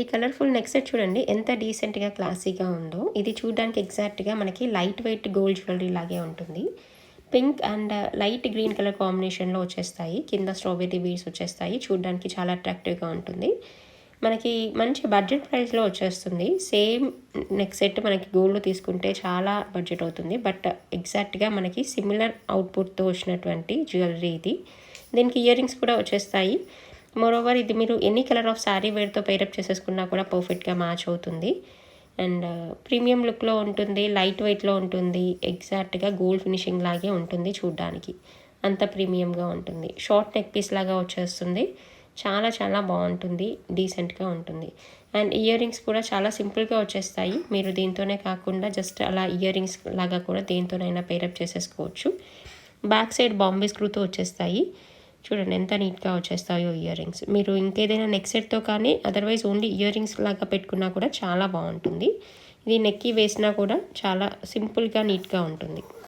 ఈ colourful neck set చూడండి ఎంత డీసెంట్గా క్లాసీగా ఉందో. ఇది చూడడానికి ఎగ్జాక్ట్గా మనకి లైట్ వెయిట్ గోల్డ్ జ్యువెలరీ లాగే ఉంటుంది. Pink and light green colour కాంబినేషన్లో వచ్చేస్తాయి. కింద స్ట్రాబెర్రీ బీడ్స్ వచ్చేస్తాయి. చూడడానికి చాలా అట్రాక్టివ్గా ఉంటుంది. మనకి మంచి బడ్జెట్ ప్రైస్లో వచ్చేస్తుంది. సేమ్ నెక్ సెట్ మనకి గోల్డ్లో తీసుకుంటే చాలా బడ్జెట్ అవుతుంది. బట్ ఎగ్జాక్ట్గా uh, మనకి సిమిలర్ అవుట్పుట్తో వచ్చినటువంటి జ్యువెలరీ ఇది. దీనికి ఇయర్ రింగ్స్ కూడా వచ్చేస్తాయి. మోరోవర్ ఇది మీరు ఎనీ కలర్ ఆఫ్ శారీ వేర్తో పేరప్ చేసేసుకున్నా కూడా పర్ఫెక్ట్గా మ్యాచ్ అవుతుంది. అండ్ ప్రీమియం లుక్లో ఉంటుంది లైట్ వెయిట్లో ఉంటుంది ఎగ్జాక్ట్గా గోల్డ్ ఫినిషింగ్ లాగే ఉంటుంది చూడ్డానికి. అంత ప్రీమియంగా ఉంటుంది. షార్ట్ నెక్ పీస్ లాగా వచ్చేస్తుంది. చాలా చాలా బాగుంటుంది డీసెంట్గా ఉంటుంది. అండ్ ఇయర్ రింగ్స్ కూడా చాలా సింపుల్గా వచ్చేస్తాయి. మీరు దీంతోనే కాకుండా జస్ట్ అలా ఇయర్ రింగ్స్ లాగా కూడా దేంతోనైనా పేరప్ చేసేసుకోవచ్చు. బ్యాక్ సైడ్ బాంబే స్క్రూతో వచ్చేస్తాయి. చూడండి ఎంత నీట్గా వచ్చేస్తాయో ఇయర్ రింగ్స్ మీరు ఇంకేదైనా నెక్ సెట్తో కానీ అదర్వైజ్ ఓన్లీ ఇయర్ రింగ్స్ లాగా పెట్టుకున్నా కూడా చాలా బాగుంటుంది. ఇది నెక్కి వేసినా కూడా చాలా సింపుల్గా నీట్గా ఉంటుంది.